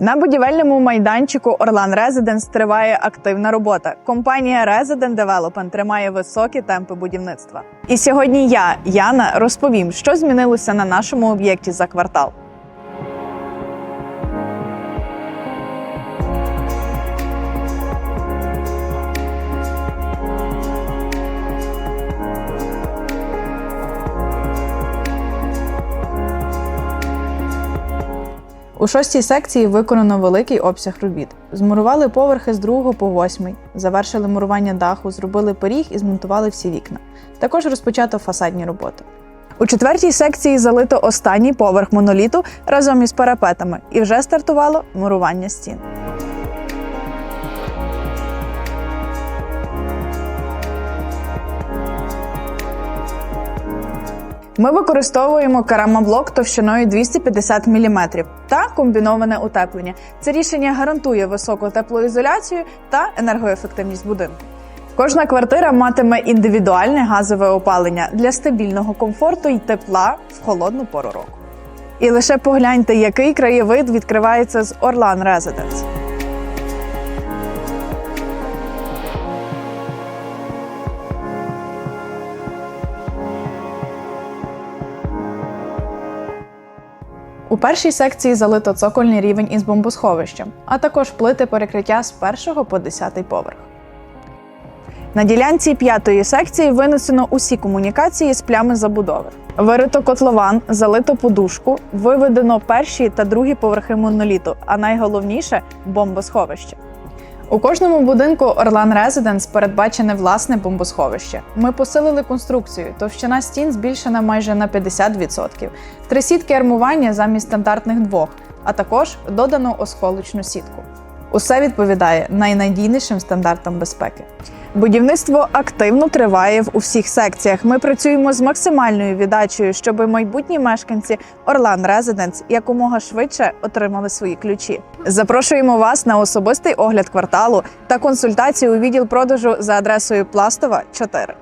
На будівельному майданчику Орлан Резиденс триває активна робота. Компанія Resident Development тримає високі темпи будівництва. І сьогодні я, Яна, розповім, що змінилося на нашому об'єкті за квартал. У шостій секції виконано великий обсяг робіт. Змурували поверхи з другого по восьмий, завершили мурування даху, зробили пиріг і змонтували всі вікна. Також розпочато фасадні роботи. У четвертій секції залито останній поверх моноліту разом із парапетами і вже стартувало мурування стін. Ми використовуємо керамоблок товщиною 250 мм та комбіноване утеплення. Це рішення гарантує високу теплоізоляцію та енергоефективність будинку. Кожна квартира матиме індивідуальне газове опалення для стабільного комфорту і тепла в холодну пору року. І лише погляньте, який краєвид відкривається з Орлан Residence. У першій секції залито цокольний рівень із бомбосховищем, а також плити перекриття з першого по десятий поверх. На ділянці п'ятої секції винесено усі комунікації з плями забудови. Вирито котлован, залито подушку, виведено перші та другі поверхи моноліту, а найголовніше бомбосховище. У кожному будинку Орлан Резиденс передбачене власне бомбосховище. Ми посилили конструкцію. Товщина стін збільшена майже на 50%. Три сітки армування замість стандартних двох, а також додано осколочну сітку. Усе відповідає найнадійнішим стандартам безпеки. Будівництво активно триває в усіх секціях. Ми працюємо з максимальною віддачею, щоб майбутні мешканці Орлан Резиденс якомога швидше отримали свої ключі. Запрошуємо вас на особистий огляд кварталу та консультацію у відділ продажу за адресою Пластова 4.